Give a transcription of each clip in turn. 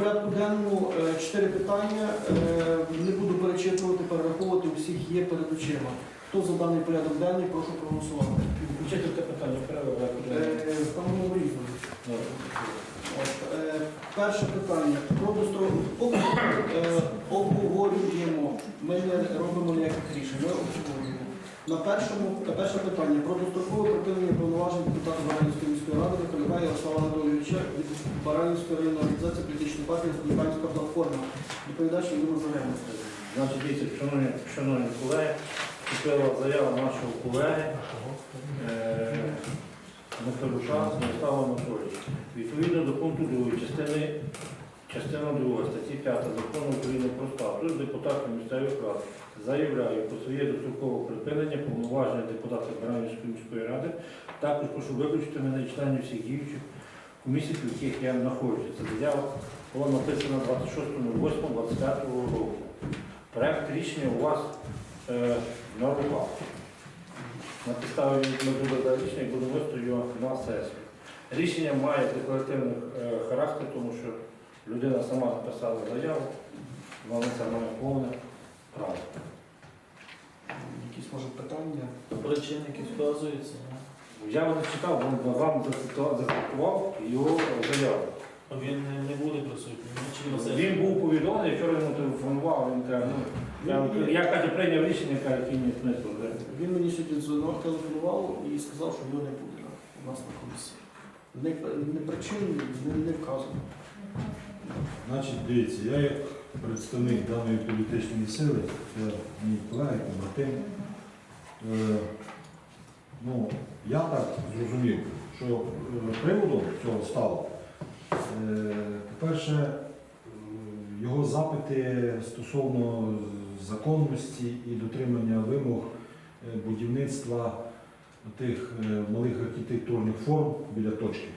порядку денному е, чотири питання. Е, Не буду перечитувати, перераховувати, у всіх є перед очима. Хто за даний порядок денний, прошу проголосувати. Чотири питання перевели. Е, різно. Перше питання. Про обговорюємо. Ми не робимо ніяких рішень, ми обговорюємо. На першому на перше питання про дострокове припинення повноважень депутата Баранівської міської ради Миколаїва Ярослава Анатолійовича від Баранівської районної організації політичної партії Республіканська платформа. Доповідач Ігор Загребний. Значить, дивіться, шановні, шановні колеги, поступила заява нашого колеги е, Михайлюша Станіслава Анатолійовича. Відповідно до пункту 2 частини частина 2 статті 5 закону України про статус депутатів місцевих рад заявляю про своє дострокове припинення повноваження депутата Баранівської міської ради. Також прошу виключити мене членів всіх діючих комісій, в яких я знаходжуся. Це заява була написана 26.08.25 року. Проект рішення у вас е, на руках. На підставі зробили рішення і будемо на сесію. Рішення має декларативний е, характер, тому що людина сама написала заяву, це має повне право. Якісь може питання? Причини, які вказуються. Я не читав, він вам зацитував- зацитував його заяву. а Він не, не буде присутній. Чи на сесії? Він був повідомлений, вчора йому телефонував, він каже, ну, я, я каже, прийняв рішення, каже, який мені смисл. вже. Він мені сьогодні дзвонок телефонував і сказав, що його не буде у нас на комісії. Не, не причин не, не вказано. Значить, дивіться, я як представник даної політичної сили, це мій колега, побратим. Е, ну, я так зрозумів, що е, приводом цього стало, е, по-перше, його запити стосовно законності і дотримання вимог будівництва тих малих архітектурних форм біля точки,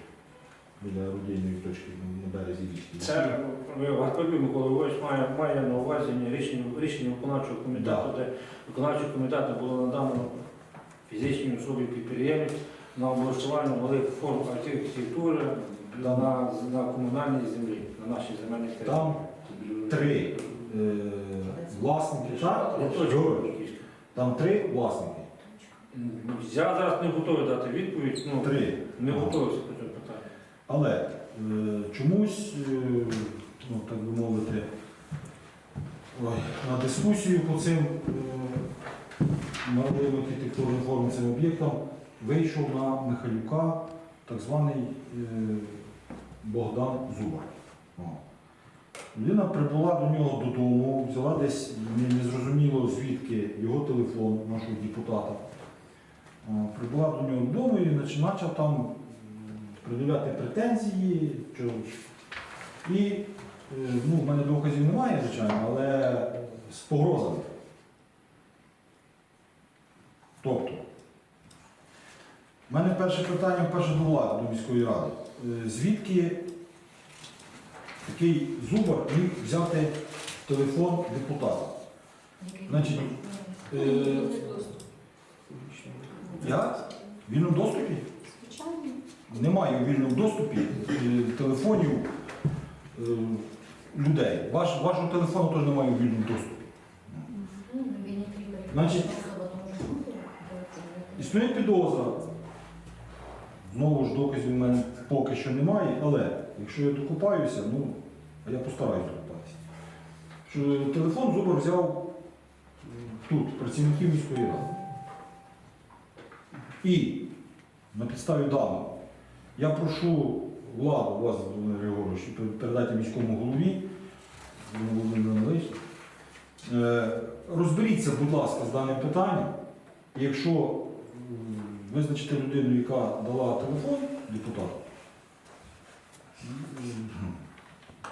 біля родійної точки на березі річки. Це Гаркові Микола Львович має, має на увазі рішення, рішення виконавчого комітету, де виконавчий комітету було надано фізичній особі підприємець на облаштування малих форм архітектури на, на комунальній землі, на нашій земельній території. Там три е, власники, так? Я точно. Там три власники. Я зараз не готовий дати відповідь, ну, Три. не готовий. Але е, чомусь, е, ну так би мовити, на дискусію по цим е, малим архітектурним формам цим об'єктам вийшов на Михайлюка так званий е, Богдан Зубар. Людина прибула до нього додому, взяла десь не- незрозуміло звідки його телефон, нашого депутата. Прибула до нього додому і почав там пред'являти претензії. Що... І е, ну, в мене доказів немає, звичайно, але з погрозами. Тобто, в мене перше питання перше до влади, до міської ради. Е, Звідки такий зубар міг взяти телефон депутата? Значить, е, я в вільному доступі? Немає у вільному доступі е, телефонів е, людей. Ваш, вашого телефону теж немає у вільному доступі. Значить, Існує підозра. Знову ж доказів в мене поки що немає, але якщо я докупаюся, ну, я постараюся докупатися. Що телефон Зубар взяв тут, працівників міської ради. І на підставі даного я прошу владу, вас, Володимир Григорович, передати міському голові, е, розберіться, будь ласка, з даним питанням. Якщо м, визначите людину, яка дала телефон депутату,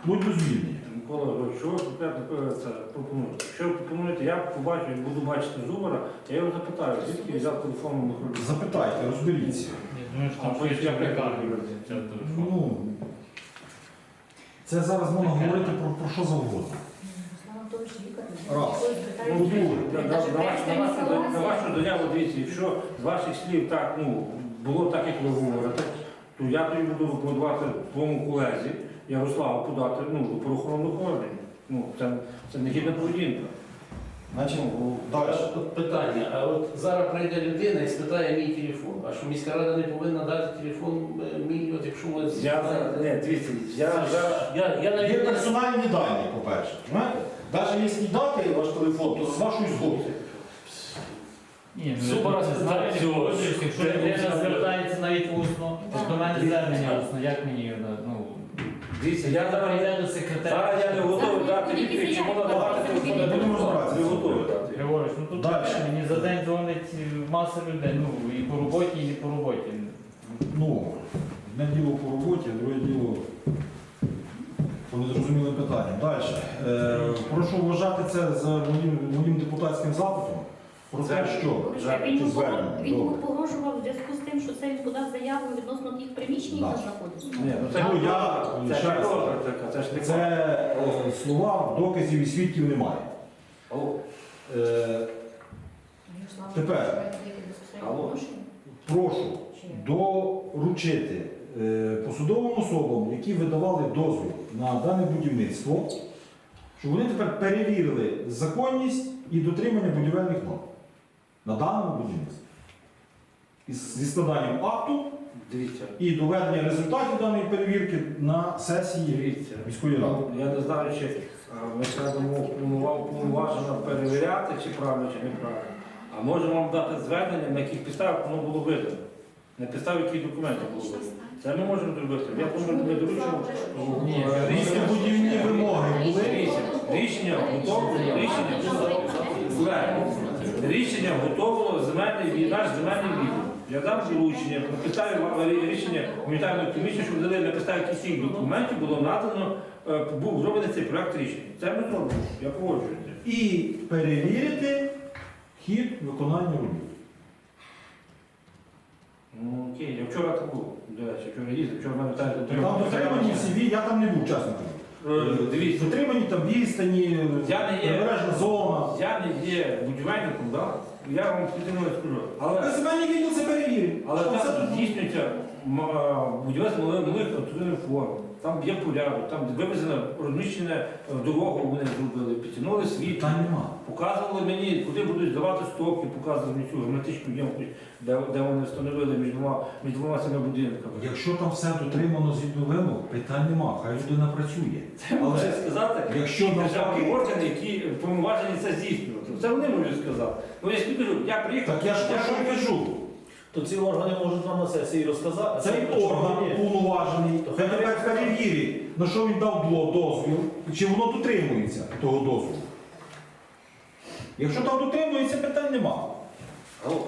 будь до звільнення. Микола що ви це пропонуєте? Якщо ви пропонуєте, я побачу, буду бачити Зубара, я його запитаю, звідки взяв телефон у Запитайте, розберіться. Там телефон. Ну, це зараз можна говорити про, про що завгодно. Раз. Ну, Ну, друге. на, вашу- на, вашу, на вашу заяву, дивіться, якщо з ваших слів так, ну, було так, як ви говорите, то я тоді буду рекомендувати твоєму колезі, Ярославу подати ну, до правоохоронного органу. Ну, це, це не гідна поведінка. Значить, далі. Тут питання, а от зараз прийде людина і спитає мій телефон. А що міська рада не повинна дати телефон е, мій, от якщо ви Я, не, дивіться, я зараз я, я Є навіть не персональні дані, по-перше. Знаєте? Навіть якщо дати ваш телефон, то з вашої згоди. Ні, ну, Супер, я це знаю, цього. погоджуюсь, якщо людина звертається навіть усно, то до мене звернення усно, як мені, ну, дивіться, я я зараз зараз йде до секретаря. Зараз я не готовий дати відповідь, чи можна давати телефон, Будемо розбиратися. не готовий дати. Дальше. мені за день дзвонить маса людей, ну, і по роботі, і не по роботі. Ну, одне діло по роботі, а друге діло по незрозумілим питанням. Далі. Е, прошу вважати це за моїм, моїм депутатським запитом про те, що Він йому Звернення, погро- Він йому добре. погрожував в зв'язку з тим, що це він подав заяву відносно тих приміщень, Да. які знаходяться. Ні, ну це, Ну, я- це ще раз. підозра така, це ж не це е, слова, доказів і свідків немає. Е, Тепер. Прошу доручити е, посадовим особам, які видавали дозвіл на дане будівництво, щоб вони тепер перевірили законність і дотримання будівельних норм на даному будівництві. Зі складанням акту Дивіться. і доведення результатів даної перевірки на сесії Дивіться. міської ради. Я не знаю, чи міська повноважена перевіряти, чи правильно, чи неправильно. А можемо вам дати звернення, на яких підставах воно було видано. На підставі яких документів було видано. Це ми можемо зробити. Я думаю, ми доручимо. Ні, е, будівні вимоги були. Рішення, рішення готове, рішення Колеги, рішення готовило земельний від- наш земельний відділ. Я дам доручення на підставі рішення гуманітарної комісії, щоб дали на підставі яких документів було надано, е, був зроблений цей проект рішення. Це ми зробимо. Я погоджуюся. І перевірити хід виконання робіт. Ну окей, я вчора там був. До речі, вчора їздив, вчора мене питали Там дотримані всі, я там не був, кажу. Е, Дивіться, Дотримані там відстані, Я не є- прибережна зона. я не є будівельником, да? я вам спеціально скажу. Але Але земельний відділ це перевірив. Але Що це? тут здійснюється м, а, будівництво автомобільних форм. Там є порядок, там вивезено розміщене е, дорогу, вони зробили, підтягнули світ, Питань нема. показували мені, куди будуть здавати стопки, показували мені цю геометричну ямку, де, де вони встановили між двома, між двома цими будинками. Якщо там все дотримано згідно вимог, питань нема, хай людина працює. Це може сказати Якщо державні навпаки, органи, які повноважені це здійснювати. Це вони можуть сказати. Ну я ж кажу, я приїхав. так я ж про що й кажу. То ці органи можуть вам на сесії розказати. Цей орган уповноважений, хай тепер перевірить, на що він дав дло- дозвіл, і чи воно дотримується того дозволу. Якщо там дотримується, питань нема. Алло.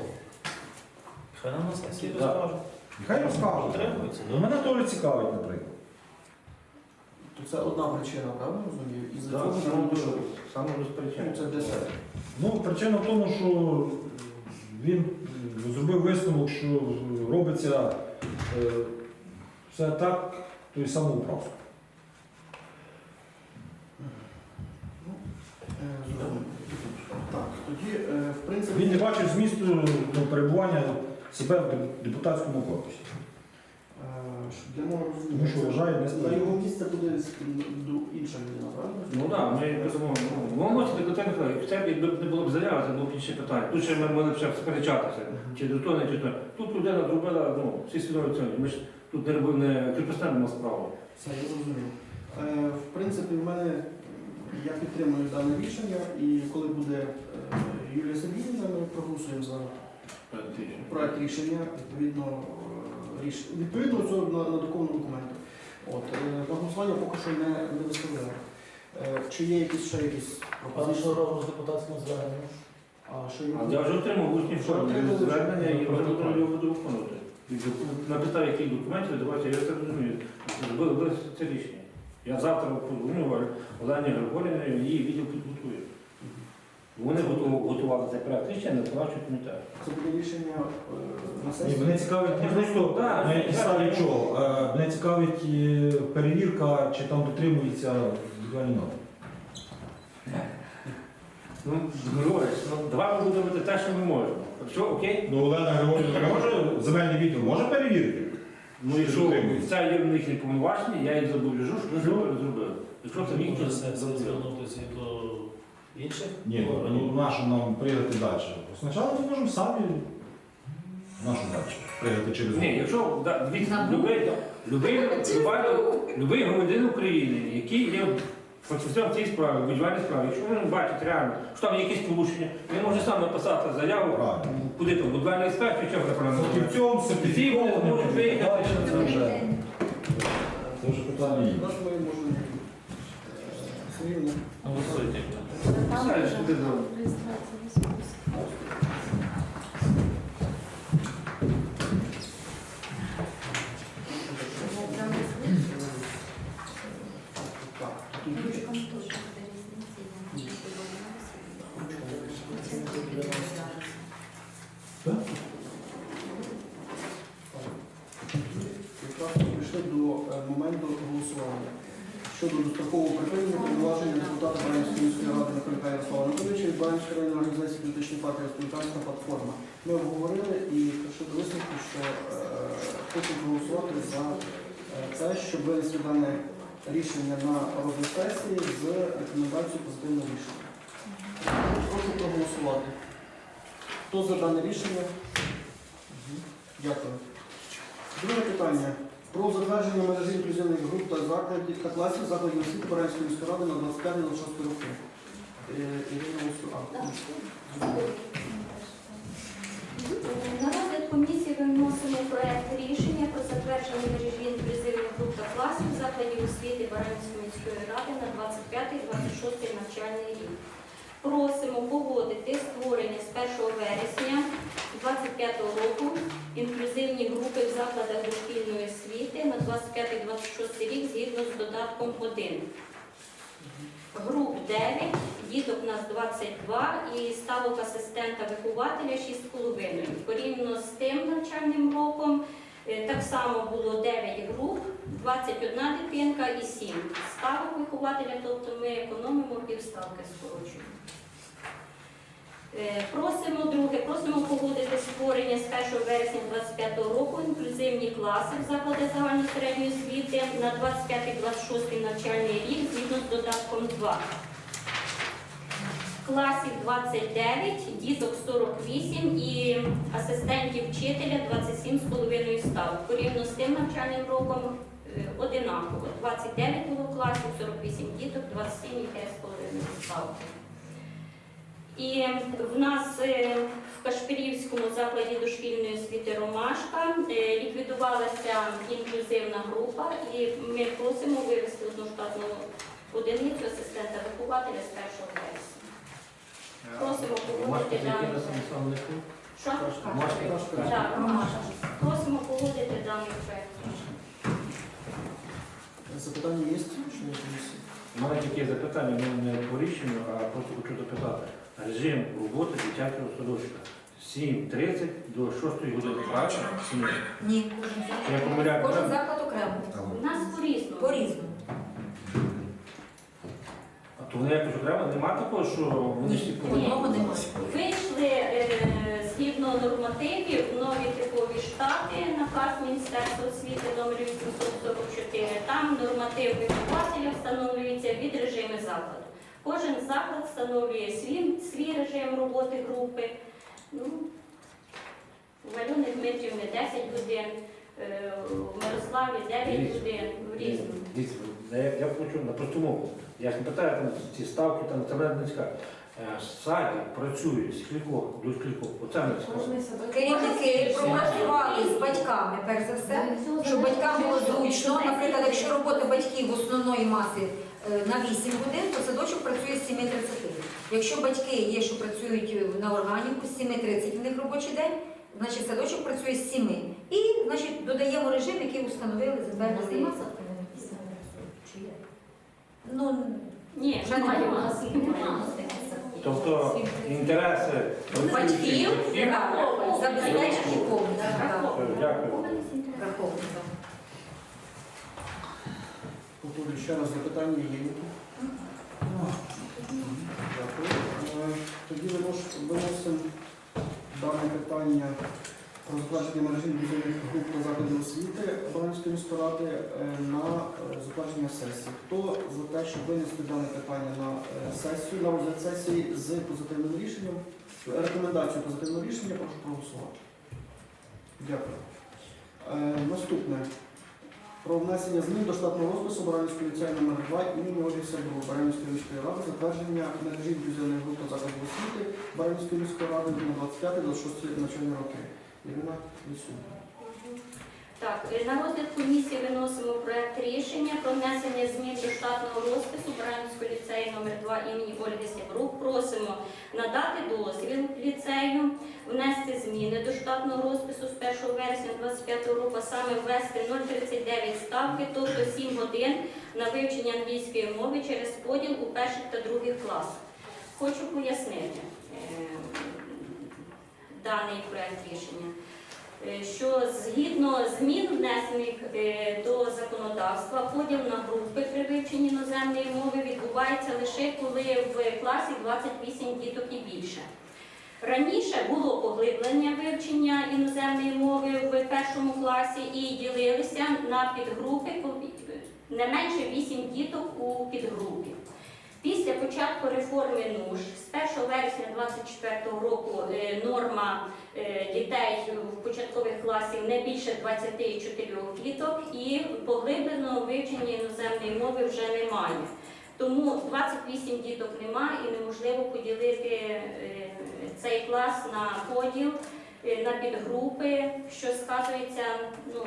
Хай нам на сесії Да. розкажуть. Нехай розкажуть. Дотримується, да? Мене теж цікавить, наприклад. То це одна причина, правда розумію? І за Так, цього саме дуже Саме без причин. це десерт. Ну, причина в тому, що він е, зробив висновок, що робиться е, все так, то й самоуправство. Е. Так, тоді, е, в принципі, Він не бачив змісту ну, перебування себе в депутатському корпусі. Е, щоб розуміння, Тому що вважає не на стоїть. його місце буде інша людина, правильно? Ну так, ми безумовно. Ну, воно носить декотельний характер. Це якби не було б заяви, це було б інше питання. Тут ще ми могли б ще сперечатися, чи до того, чи до того. Тут людина зробила, ну, всі свідомі цього. Ми ж тут не робили не кріпосне на справу. Це я зрозумів. Е, В принципі, в мене я підтримую дане рішення, і коли буде е, Юлія Сергіївна, ми проголосуємо за проект рішення відповідно е, ріш... відповідно цього на, на такому документу. От е, на голосування поки що не, не виставляємо. Е, Чи є якісь ще якісь що пропозиції? робимо з депутатським зверненням? А що є? Я вже отримав в усній формі звернення і вже буду його буду виконувати. На підставі яких документів, давайте, я це розумію, зробили це рішення. Я завтра подзвоню Олені Григорівні, її відділ підготує. Вони готу- готували цей проект рішення на виконавчий комітет. Це буде рішення е, на Ні, сесії? мене цікавить не просто Так, на так, підставі так. чого. Е, Мене цікавить е, перевірка, чи там дотримується норми. Ну, Григорич, ну давай ми будемо робити те, що ми можемо. Що, окей? Ну, Олена Григорівна може земельний відділ може перевірити? Ну, якщо це є в них і повноваження, я їх зобов'яжу, що вони зробили, зробили. Якщо це Може їхні сесія зробили. звернутися і до інших? Ні, ну нащо нам пригати далі? Спочатку ми можемо самі нашу далі пригати через Ні, якщо да, дивіться, любий, любий, любий, любий громадянин України, який є фахівцем в цій справі, в будівельній справі, якщо він бачить реально, що там є якісь порушення, він може сам написати заяву, Правильно. куди там, будівельний інспектор, чи правильно. Фахівцем сертифікованим можуть виїхати. це вже, питання ми можемо е, все рівно. Голосуйте. Знаєш, куди там. Так, тут йдуть. Якраз ми прийшли до е, моменту голосування. Щодо дострокового припинення повноваження депутата Баранівської міської ради Михайла Ярослава Анатолійовича від Баранівської районної організації політичної партії Республіканська платформа. Ми обговорили і прийшли до висновку, що е, хочемо проголосувати за те, щоб винести дане рішення на розгляд сесії з рекомендацією позитивного рішення. Прошу проголосувати. Хто за дане рішення? Дякую. Друге питання. Про затвердження мережі інклюзивних груп та закладів та класів закладів освіти Баранської міської ради на 25-26 роки. На розгляд комісії виносимо проект рішення про затвердження мережі інклюзивних груп та класів закладів освіти Баранівської міської ради на 25-26 навчальний рік. Просимо погодити створення з 1 вересня 2025 року інклюзивні групи в закладах дошкільної освіти на 25-26 рік згідно з додатком 1. Груп 9, діток у нас 22 і ставок асистента вихователя 6,5. Порівняно з тим навчальним роком е, так само було 9 груп, 21 дитинка і 7 ставок вихователя, тобто ми економимо півставки скорочуємо. Е, Просимо друге, просимо погодити створення з 1 вересня 2025 року інклюзивні класи в закладах загальної середньої освіти на 25-26 навчальний рік згідно з додатком 2. Класів 29, діток 48 і асистентів вчителя 27,5 став. Порівняно з тим навчальним роком е, одинаково. 29 було класів, 48 діток, 27,5 ставки. І в нас е, в Кашпирівському закладі дошкільної освіти Ромашка е, ліквідувалася інклюзивна група, і ми просимо вивести одну штатну одиницю асистента вихователя з 1 вересня. Просимо погодити даний проект. Що? Так. Просимо погодити даний проект. Запитання є? Комісії? У мене тільки запитання, ну не по рішенню, а просто хочу запитати. Режим роботи дитячого садочка. 7.30 до 6 години, правильно? Чи ні? Ні, Я помиляю. кожен заклад окремо, У нас по-різному. То вони якось окремо нема такого, що вони всі Ні, одного немає. Вийшли е, згідно нормативів нові типові штати, наказ Міністерства освіти номер 844. Там норматив вихователя встановлюється від режиму закладу. Кожен заклад встановлює свій, свій режим роботи групи. Ну, у Альони Дмитрівни 10 годин, е, у Мирославі 9 годин, в різному. Я, я хочу на просту мову. Я ж не питаю там ці ставки, там це мене не цікаво. Е, Саді працює з кількох до кількох. Оце мене цікаво. Керівники пропрацювали з батьками, перш за все, щоб батькам було зручно. Наприклад, якщо робота батьків основної маси е, на 8 годин, то садочок працює з 7.30. Якщо батьки є, що працюють на органіку, з 7.30 в них робочий день, значить садочок працює з 7. І значить, додаємо режим, який установили, затвердили. Ну, Ні, Вже немає у немає. нас немає. Тобто інтереси батьків так, забезпечені повністю. Дякую. Повторюю ще раз запитання є. Дякую. Е, Тоді винос- виносимо дане питання про затвердження мережі інклюзивних груп та закладів освіти Баранівської міської ради е, на е, затвердження сесії. Хто за те, щоб винести дане питання на е, сесію, на розгляд сесії з позитивним рішенням, рекомендацію позитивного рішення, прошу проголосувати. Дякую. Наступне. Про внесення змін до штатного розпису Баранівської ліцею номер 2 імені Ольги Сербро Баранівської міської ради, затвердження мережі інклюзивної групи закладів освіти Баранівської міської ради на 25-26 навчальні роки. Ірина Лісюк. Так, е, на розгляд комісії виносимо проект рішення про внесення змін до штатного розпису Баранівського ліцею номер 2 імені Ольги Сябрук. Просимо надати дозвіл ліцею, внести зміни до штатного розпису з 1 вересня 2025 року, а саме ввести 0,39 ставки, тобто 7 годин на вивчення англійської мови через поділ у перших та других класах. Хочу пояснити даний проект рішення е, що згідно змін внесених е, до законодавства, поділ на групи при вивченні іноземної мови відбувається лише коли в класі 28 діток і більше. Раніше було поглиблення вивчення іноземної мови в першому класі і ділилися на підгрупи не менше 8 діток у підгрупі. Після початку реформи НУШ з 1 вересня 2024 року е, норма е, дітей в початкових класів не більше 24 діток і поглибленого вивчення іноземної мови вже немає. Тому 28 діток немає і неможливо поділити е, цей клас на поділ, на підгрупи, що сказується, ну,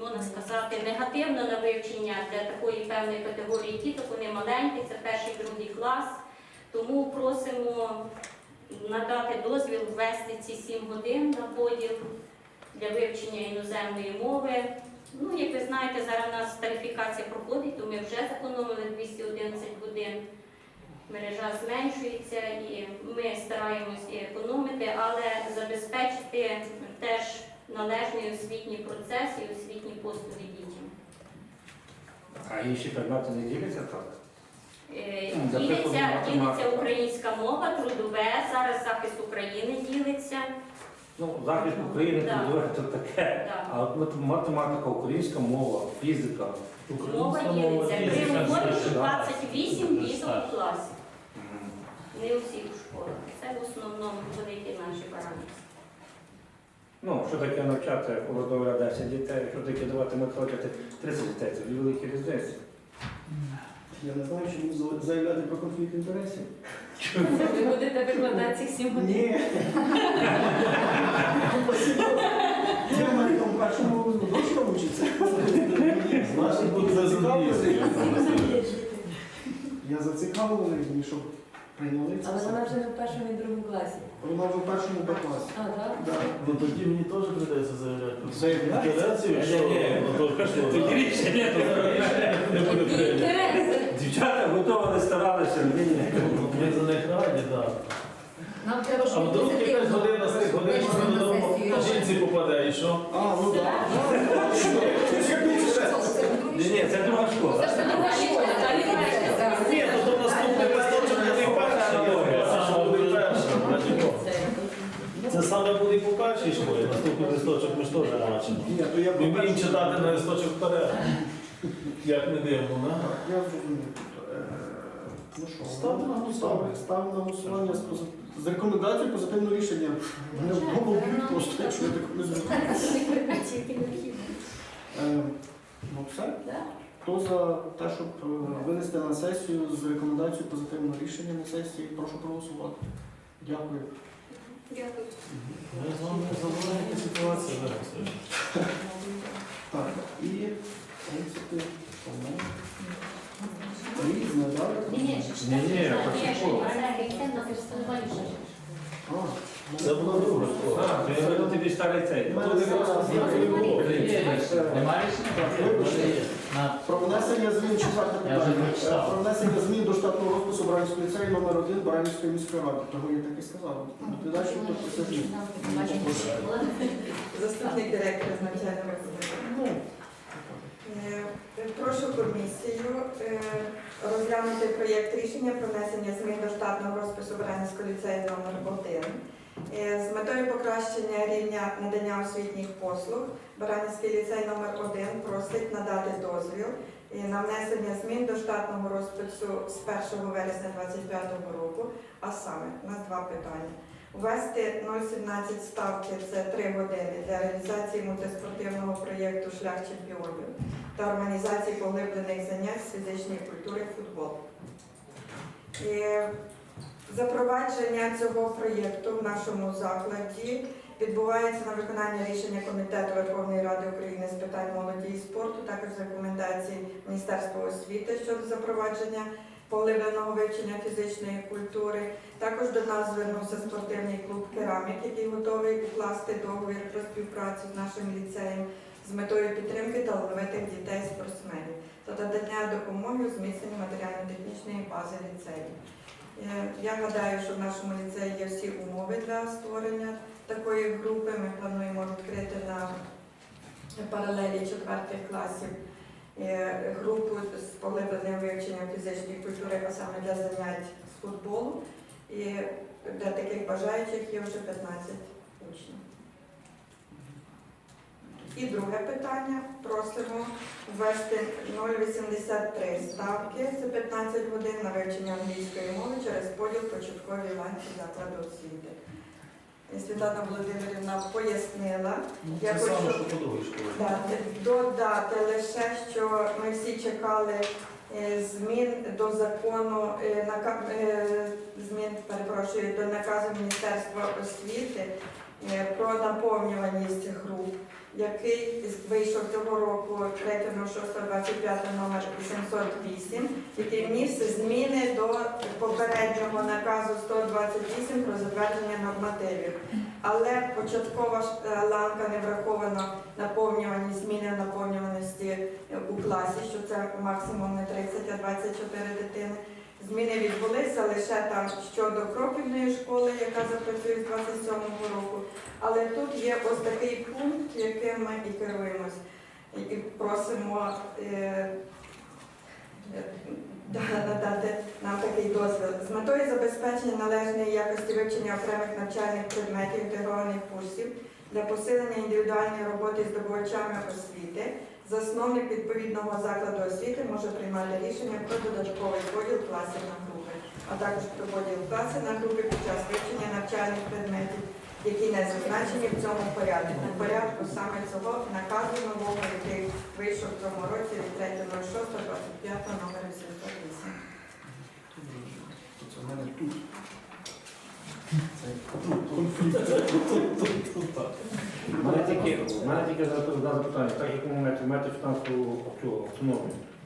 можна сказати, негативно на вивчення для такої певної категорії діток. Вони маленькі, це перший другий клас. Тому просимо надати дозвіл ввести ці 7 годин на поділ для вивчення іноземної мови. Ну, як ви знаєте, зараз у нас тарифікація проходить, то ми вже зекономили 211 годин. Мережа зменшується і ми стараємось економити, але забезпечити теж належний освітній процес і освітні послуги дітям. А інші предмети не діляться так? Е, Ну, Ділиться, ділиться українська мова, трудове, зараз захист України ділиться. Ну, захист України Да. трудове це таке. Так. А от мат- математика, українська мова, фізика. Мова ділиться. При фізика, роботі все, 28 Дуже діток старше. у класі. Не у всіх школах. Це в основному великі наші баранівці. Ну, що таке навчати холодове 10 дітей, що таке давати методити 30 дітей, це дві великі різниці. Я не знаю, мені заявляти про конфлікт інтересів. Ви будете викладати цих 7 годин? Ні. Я в мене там першому дочка вчиться. Значить, буде заземліти. Я зацікавлений, щоб прийняли це. Але вона вже не в першому і другому класі. Вона вже в першому Б класі. А, так? Да. Ну тоді мені теж прийдеться заявляти. Заявляти? Інтересів, що ну, то що? Тоді рішення, то не буде прийнято. Інтереси. Дівчата готові старалися, ні, ні. Ми за них раді, так. Нам треба, А щоб вдруг якась година з тих годин, що ми додому по жінці попаде, і що? А, ну так. Ні, ні. Це друга школа, та не перша. Ні, то то наступний листочок буде і перший, а саме буде і перший. раді Бога. Це саме школі, наступний листочок ми ж теж бачимо. Ні, то я Ми вміємо читати на листочок вперед. Як не дивно, на? Я зрозумів. Е, Ну що, Ставте на голосування. Ставимо на голосування з, пози- з рекомендацією позитивного рішення. Мене в голову б'ють просто, якщо я так не зрозумів. Е, Ну все. Хто за те, щоб е, винести на сесію з рекомендацією позитивного рішення на сесії, прошу проголосувати. Дякую. Дякую. Ми з вами ситуація зараз. Так, і в принципі, тому різне, так? Ні, ні, початково. Це була друга. Так, я веду тобі старий цей. Ми зараз Немає рішення? На Про внесення змін четверте Я вже прочитав. Про внесення змін до штатного розпису Баранівської ліцею номер 1 Баранівської міської ради. Того я так і сказав. Ти далі хто присяжний. Заступник директора з навчального Ну, Е, Прошу комісію е, розглянути проєкт рішення про внесення змін до штатного розпису Баранівського ліцею номер 1 Е, З метою покращення рівня надання освітніх послуг Баранівський ліцей номер 1 просить надати дозвіл е, на внесення змін до штатного розпису з 1 вересня 2025 року, а саме у нас два питання. Ввести 0,17 ставки це 3 години для реалізації мультиспортивного проєкту Шлях чемпіонів та організації поглиблених занять з фізичної культури футбол. Е, Запровадження цього проєкту в нашому закладі відбувається на виконання рішення Комітету Верховної Ради України з питань молоді і спорту, також рекомендацій Міністерства освіти щодо запровадження поглибленого вивчення фізичної культури. Також до нас звернувся спортивний клуб Керамік, який готовий укласти договір про співпрацю з нашим ліцеєм з метою підтримки талановитих дітей-спортсменів та надання допомоги у зміцненні матеріально-технічної бази ліцею. Е, Я гадаю, що в нашому ліцеї є всі умови для створення такої групи. Ми плануємо відкрити на паралелі четвертих класів е, групу з поглибленим вивченням фізичної культури, а саме для занять з футболу. І для таких бажаючих є вже 15 учнів. І друге питання. Просимо ввести 0,83 ставки, це 15 годин на вивчення англійської мови через поділ початкової ланці закладу освіти. Світлана Володимирівна пояснила, Ну, Я Це хочу- саме, що дати, додати лише, що ми всі чекали е, змін до закону, е, е, змін, перепрошую, до наказу Міністерства освіти про наповнюваність груп, який вийшов цього року 3.06.25 номер 808, який вніс зміни до попереднього наказу 128 про затвердження нормативів. Але початкова е, ланка не врахована наповнюваність, зміни наповнюваності у класі, що це максимум не 30, а 24 дитини. Зміни відбулися лише там щодо кроківної школи, яка запрацює з 27-го року. Але тут є ось такий пункт, ми і керуємось, і просимо е, е, надати нам такий дозвіл. З метою забезпечення належної якості вивчення окремих навчальних предметів інтегрованих курсів для посилення індивідуальної роботи з здобувачами освіти, засновник відповідного закладу освіти може приймати рішення про додатковий поділ класів на групи, а також про поділ класів на групи під час вивчення навчальних предметів, які не зазначені в цьому порядку. У порядку саме цього наказу нового, який вийшов в цьому році від 3.06.25 номер 808. Це в мене. У мене тільки, у мене запитання, так як ви маєте маєте фінансову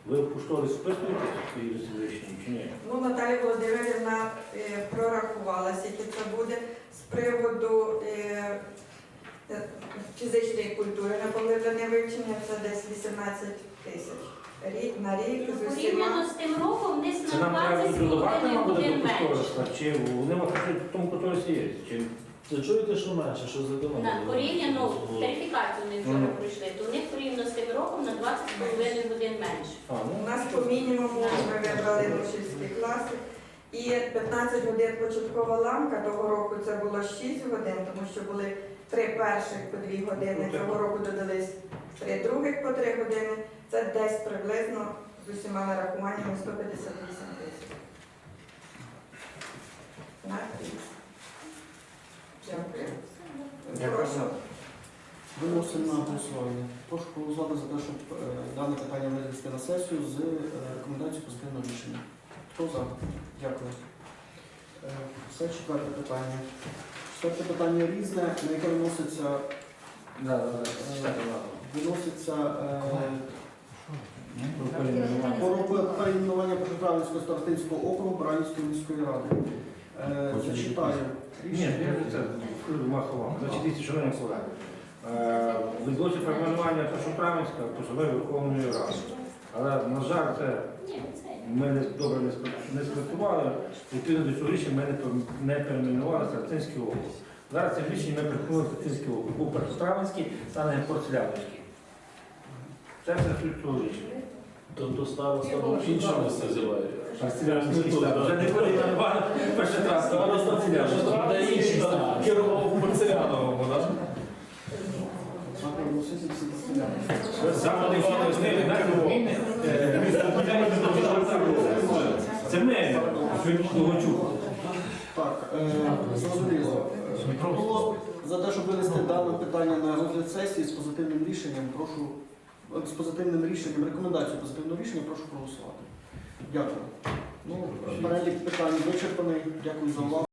ви в кошторис списуєте свої чи ні? Ну, Наталя Володимирівна е, прорахувала, скільки це буде з приводу е, е, фізичної культури на поглиблене вивчення, це десь 18 тисяч рік на рік з усіма. Порівняно з тим роком вниз Це на нам треба 20 буде додавати, годин нам буде буде менше. кошториса, чи вони в тому кошторисі є? Чи Ви чуєте, що менше, що за На порівняно верифікацію ми вчора пройшли, то в них порівняно з тим роком на 20,5 годин менше. а, У ну, нас по мінімуму ми вибрали учнівські класи. І 15 годин початкова ламка того року це було 6 годин, тому що були три перших по 2 години. Цього року додались три других по 3 години. Це десь приблизно з усіма нарахуваннями 158 тисяч. Дякую. Виносимо на голосування. Прошу проголосувати за те, щоб е, дане питання винести на сесію з е, рекомендацією позитивного рішення. Хто за? Дякую. Е, Все четверте питання. Четверте питання різне, на яке виноситься, да, да, да, читайте, ладно. виноситься е, Про перейменування. старостинського округу Бранівської міської ради. Е, Зачитаю. Ні, я вже це скажу двома словами. Значить, дивіться, шановні колеги. Е, Відбулося перейменування Першоправинська посадової Верховної Ради. Але, на жаль, це ми не добре не спра- не спрацювали. Відповідно до цього рішення ми не пер- не перейменували Старцинський округ. Зараз цим рішенням ми перейменували Старцинський округ. Був Першотравенський, стане Порцелянівський. Це все суть цього рішення. Тобто староста був іншим називає. Не перший раз. Керував не керував. Це ми, Довгочук. Так, е, зрозуміло. Е, за те, щоб винести дане питання на розгляд сесії з позитивним рішенням, прошу з позитивним рішенням, рекомендацію позитивного рішення, прошу проголосувати. Дякую. Ну, перелік питань вичерпаний. Дякую за увагу.